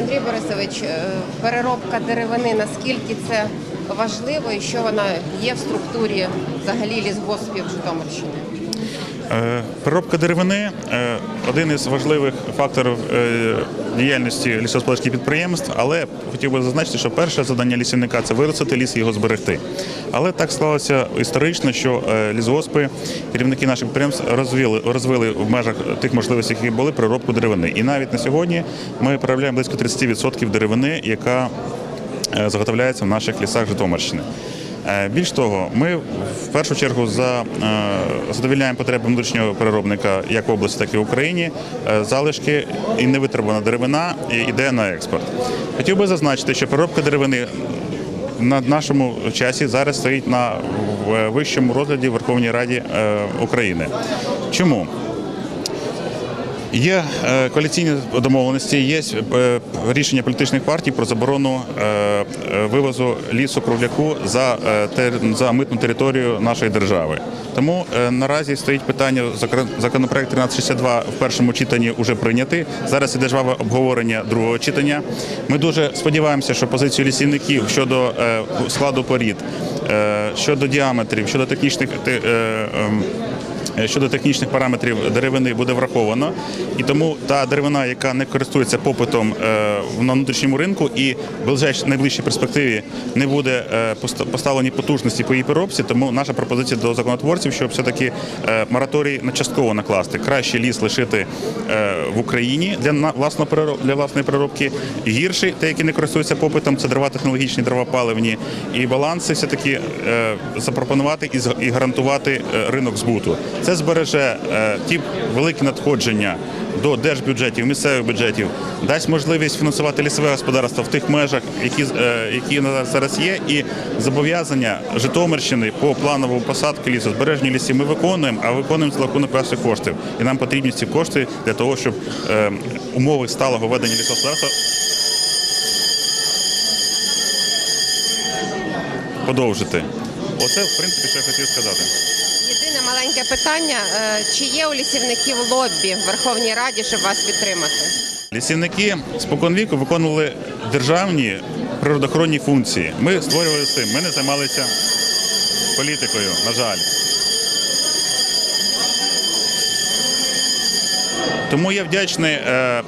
Андрій Борисович, е, переробка деревини, наскільки це важливо і що вона є в структурі взагалі лісгоспів Житомирщини? Е, Переробка деревини е, один із важливих факторів е, діяльності лісогосподарських підприємств, але хотів би зазначити, що перше завдання лісівника це виростити ліс і його зберегти. Але так склалося історично, що лісгоспи, керівники наших підприємств розвили, розвили в межах тих можливостей, які були переробку деревини. І навіть на сьогодні ми переробляємо близько 30% деревини, яка заготовляється в наших лісах Житомирщини. Е, Більш того, ми в першу чергу за, е, задовільняємо потреби внутрішнього переробника як в області, так і в Україні. Е, Залишки і невитребувана деревина йде на експорт. Хотів би зазначити, що переробка деревини на нашому часі зараз стоїть на вищому розгляді в Верховній Раді України. Чому? Є е, коаліційні домовленості, є е, рішення політичних партій про заборону е, вивозу лісу кругляку за, за митну територію нашої держави. Тому наразі стоїть питання закон- законопроект 1362 в першому читанні вже прийнятий. Зараз іде жваве обговорення другого читання. Ми дуже сподіваємося, що позицію лісівників щодо складу порід, щодо діаметрів, щодо технічних те- е, ем, Е, щодо технічних параметрів деревини буде враховано, і тому та деревина, яка не користується попитом е, на внутрішньому ринку і в найближчій перспективі не буде е, поста- поставлені потужності по її переробці, тому наша пропозиція до законотворців, щоб все-таки е, мораторій на частково накласти. Краще ліс лишити е, в Україні для для власної переробки. Гірші, те, які не користуються попитом, це дрова технологічні, дрова паливні. І баланси все-таки е, запропонувати і з- і гарантувати е, ринок збуту. Це збереже е, ті великі надходження до держбюджетів, місцевих бюджетів, дасть можливість фінансувати лісове господарство в тих межах, які, е, які зараз є, і зобов'язання Житомирщини по плановому посадку лісу, збереженню лісів ми виконуємо, а виконуємо за рахунок власних коштів. І нам потрібні ці кошти для того, щоб е, умови сталого ведення лісогосподарства подовжити. Оце, в принципі, що я хотів сказати. Єдине маленьке питання: е, чи є у лісівників лоббі в Верховній Раді, щоб вас підтримати? Лісівники споконвіку виконували державні природоохоронні функції. Ми створювали цим, ми не займалися політикою, на жаль. Тому я вдячний е,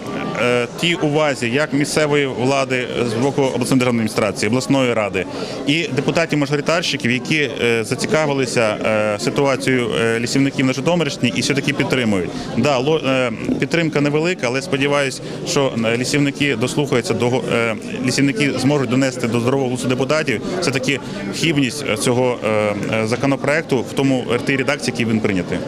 тій увазі, як місцевої влади з боку обласної державної адміністрації, обласної ради і депутатів-мажоритарщиків, які е, зацікавилися е, ситуацією е, лісівників на Житомирщині і все-таки підтримують. Да, е, підтримка невелика, але сподіваюся, що е, лісівники дослухаються до е, лісівники зможуть донести до здорового глузду депутатів все таки хібність цього е, е, законопроекту в тому редакції, який він прийнятий.